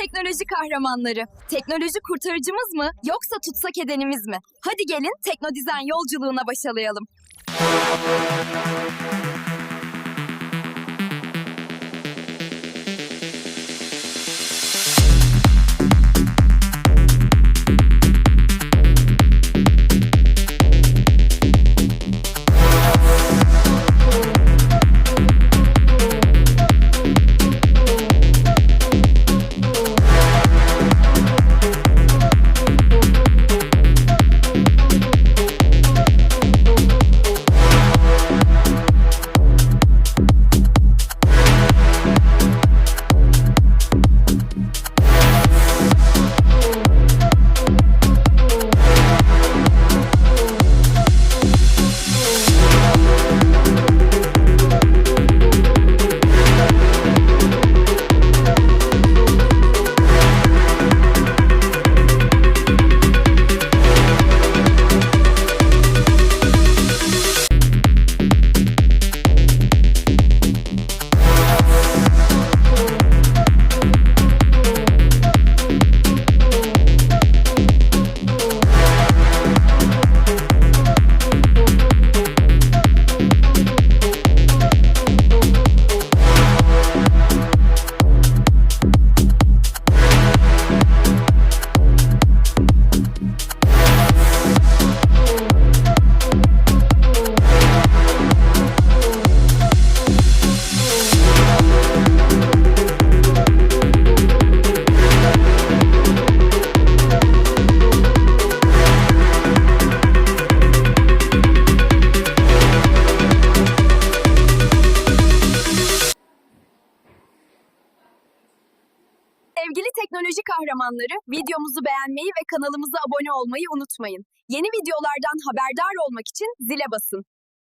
teknoloji kahramanları. Teknoloji kurtarıcımız mı yoksa tutsak edenimiz mi? Hadi gelin Teknodizen yolculuğuna başlayalım. Sevgili teknoloji kahramanları, videomuzu beğenmeyi ve kanalımıza abone olmayı unutmayın. Yeni videolardan haberdar olmak için zile basın.